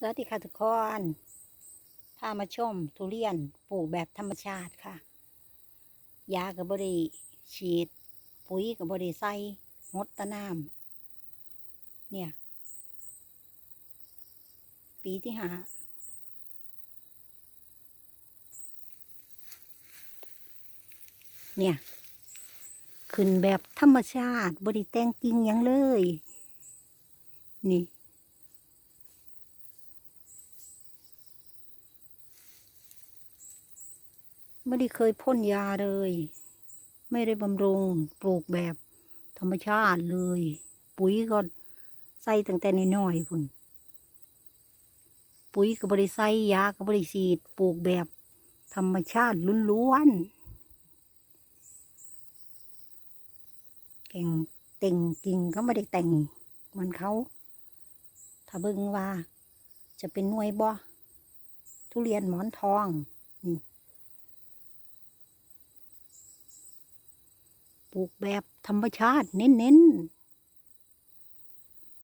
สวัสดีค่ะทุกคนพามาชมทุเรียนปลูกแบบธรรมชาติค่ะ ยากับบริฉีด ปุ๋ยกับบริใส่งดตะน้ำเนี่ย ปีที่หาเนี่ย ขึ้นแบบธรรมชาติบริแต่งกิ่งยังเลย นี่ ไม่ได้เคยพ่นยาเลย ไม่ได้บำรุงปลูกแบบธรรมชาติเลย ปุ๋ยก็ใส่ตั้งแต่น้อยๆพุ่นปุ๋ยก็บริใส่ยาก็บริฉีดปลูกแบบ ธรรมชาติล้วนๆเก่งเต่งกิ่งก็ไม่ได้แต่งเหมือนเขา ถ้าเบิ่งว่า จะเป็นหน่วยบ่ทุเรียนหมอนทองนี่ ลูกแบบธรรมชาติเน้นๆ